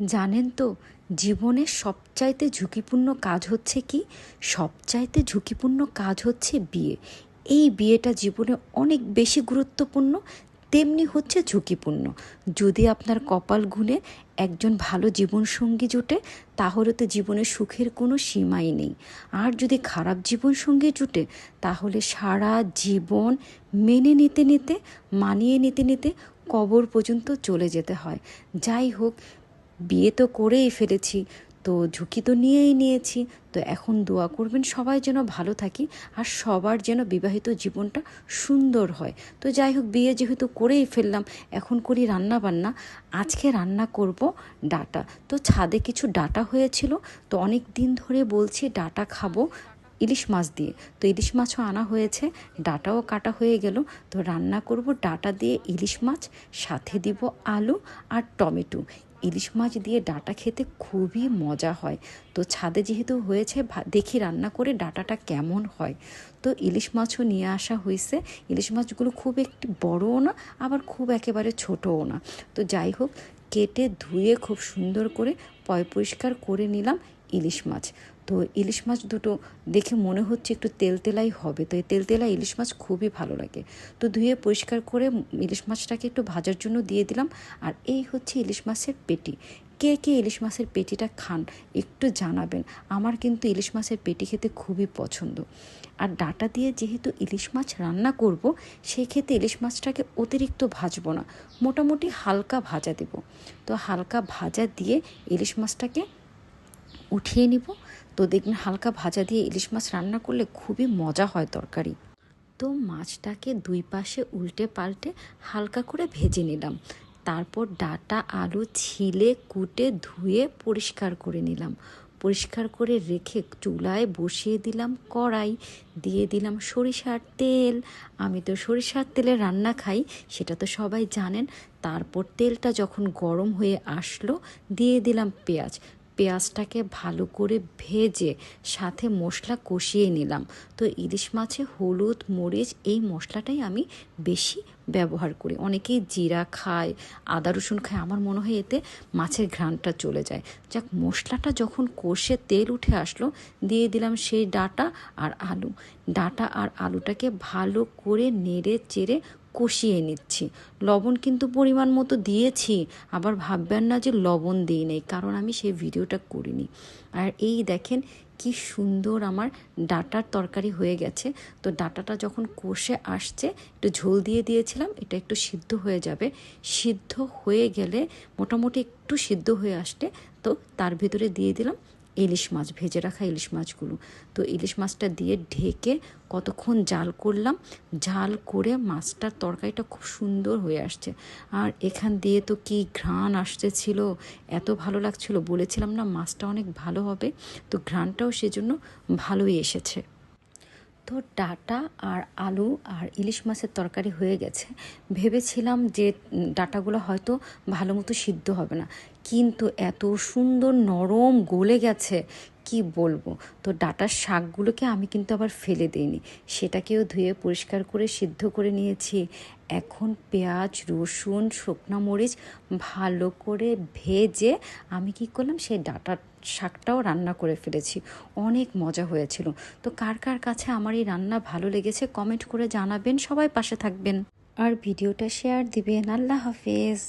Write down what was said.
জানেন তো জীবনের সবচাইতে ঝুঁকিপূর্ণ কাজ হচ্ছে কি? সবচাইতে ঝুঁকিপূর্ণ কাজ হচ্ছে বিয়ে। এই বিয়েটা জীবনে অনেক বেশি গুরুত্বপূর্ণ, তেমনি হচ্ছে ঝুঁকিপূর্ণ। যদি আপনার কপাল গুণে একজন ভালো জীবনসঙ্গী জুটে, তাহলে তো জীবনে সুখের কোনো সীমাই নেই। আর যদি খারাপ জীবনসঙ্গী জুটে, তাহলে সারা জীবন মেনে নিতে নিতে, মানিয়ে নিতে নিতে কবর পর্যন্ত চলে যেতে হয়। যাই হোক বিয়ে তো করেই ফেলেছি, তো ঝুঁকি তো নিয়েই নিয়েছি, তো এখন দোয়া করবেন সবাই যেন ভালো থাকি আর সবার যেন বিবাহিত জীবনটা সুন্দর হয়। তো যাই হোক, বিয়ে যেহেতু করেই ফেললাম, এখন করি রান্না বান্না আজকে রান্না করব ডাটা। তো ছাদে কিছু ডাটা হয়েছিল, তো অনেক দিন ধরে বলছি ডাটা খাব ইলিশ মাছ দিয়ে। তো ইলিশ মাছও আনা হয়েছে, ডাটাও কাটা হয়ে গেল, তো রান্না করব ডাটা দিয়ে ইলিশ মাছ, সাথে দিব আলু আর টমেটো। ইলিশ মাছ দিয়ে ডাটা খেতে খুবই মজা হয়। তো ছাদে যেহেতু হয়েছে দেখি রান্না করে ডাটাটা কেমন হয়। তো ইলিশ মাছও নিয়ে আসা হয়েছে ইলিশ মাছগুলো খুব একটি বড়ও না, আবার খুব একেবারে ছোটও না। তো যাই হোক, কেটে ধুয়ে খুব সুন্দর করে পয়, পরিষ্কার করে নিলাম ইলিশ মাছ। তো ইলিশ মাছ দুটো দেখে মনে হচ্ছে একটু তেলতেলাই হবে। তো এই তেলতেলা ইলিশ মাছ খুবই ভালো লাগে। তো ধুয়ে পরিষ্কার করে ইলিশ মাছটাকে একটু ভাজার জন্য দিয়ে দিলাম। আর এই হচ্ছে ইলিশ মাছের পেটি। কে কে ইলিশ মাছের পেটিটা খান একটু জানাবেন। আমার কিন্তু ইলিশ মাছের পেটি খেতে খুবই পছন্দ। আর ডাটা দিয়ে যেহেতু ইলিশ মাছ রান্না করব সেই ক্ষেত্রে ইলিশ মাছটাকে অতিরিক্ত ভাজবো না। মোটামুটি হালকা ভাজা দেব। তো হালকা ভাজা দিয়ে ইলিশ মাছটাকে উঠিয়ে নিব। তো দেখবেন হালকা ভাজা দিয়ে ইলিশ মাছ রান্না করলে খুবই মজা হয় তরকারি। তো মাছটাকে দুই পাশে উল্টে পাল্টে হালকা করে ভেজে নিলাম। তারপর ডাটা, আলু ছিলে, কুটে, ধুয়ে পরিষ্কার করে নিলাম। পরিষ্কার করে রেখে চুলায় বসিয়ে দিলাম কড়াই। দিয়ে দিলাম সরিষার তেল। আমি তো সরিষার তেলে রান্না খাই, সেটা তো সবাই জানেন। তারপর তেলটা যখন গরম হয়ে আসলো, দিয়ে দিলাম পেঁয়াজ। পেঁয়াজটাকে ভালো করে ভেজে সাথে মশলা কষিয়ে নিলাম। তো ইলিশ মাছে হলুদ, মরিচ, এই মশলাটাই আমি বেশি ব্যবহার করি। অনেকেই জিরা খায়, আদা রসুন খায়, আমার মনে হয় এতে মাছের ঘ্রাণটা চলে যায়। যাক, মশলাটা যখন কষে তেল উঠে আসলো, দিয়ে দিলাম সেই ডাটা আর আলু। ডাটা আর আলুটাকে ভালো করে নেড়ে চেড়ে কষিয়ে নিচ্ছি। লবণ কিন্তু পরিমাণ মতো দিয়েছি, আবার ভাববেন না যে লবণ দিই নেই, কারণ আমি সেই ভিডিওটা করিনি। আর এই দেখেন কি সুন্দর আমার ডাটার তরকারি হয়ে গেছে। তো ডাটাটা যখন কষে আসছে, একটু ঝোল দিয়ে দিয়েছিলাম, এটা একটু সিদ্ধ হয়ে যাবে। সিদ্ধ হয়ে গেলে মোটামুটি একটু সিদ্ধ হয়ে আসতে তো তার ভিতরে দিয়ে দিলাম ইলিশ মাছ, ভেজে রাখা ইলিশ মাছগুলো। তো ইলিশ মাছটা দিয়ে ঢেকে কতক্ষণ জাল করলাম, জাল করে মাছটার তরকারিটা খুব সুন্দর হয়ে আসছে। আর এখান দিয়ে তো কি ঘ্রাণ আসতেছিল, এত ভালো লাগছিল, বলেছিলাম না মাছটা অনেক ভালো হবে। তো ঘ্রাণটাও সেজন্য ভালোই এসেছে। তো ডাটা আর আলু আর ইলিশ মাছের তরকারি হয়ে গেছে। ভেবেছিলাম যে ডাটাগুলো হয়তো ভালো মতো সিদ্ধ হবে না। কিন্তু এত সুন্দর নরম গলে গেছে কি বলব? তো ডাটার শাকগুলোকে আমি কিন্তু আবার ফেলে দিইনি। সেটাকেও ধুয়ে পরিষ্কার করে সিদ্ধ করে নিয়েছি। এখন পেঁয়াজ, রসুন, শুকনো মরিচ ভালো করে ভেজে আমি কি করলাম, সেই ডাটার শাকটাও রান্না করে ফেলেছি। অনেক মজা হয়েছিল। তো কার কার কাছে আমার এই রান্না ভালো লেগেছে কমেন্ট করে জানাবেন। সবাই পাশে থাকবেন। আর ভিডিওটা শেয়ার দিবেন। আল্লাহ হাফেজ।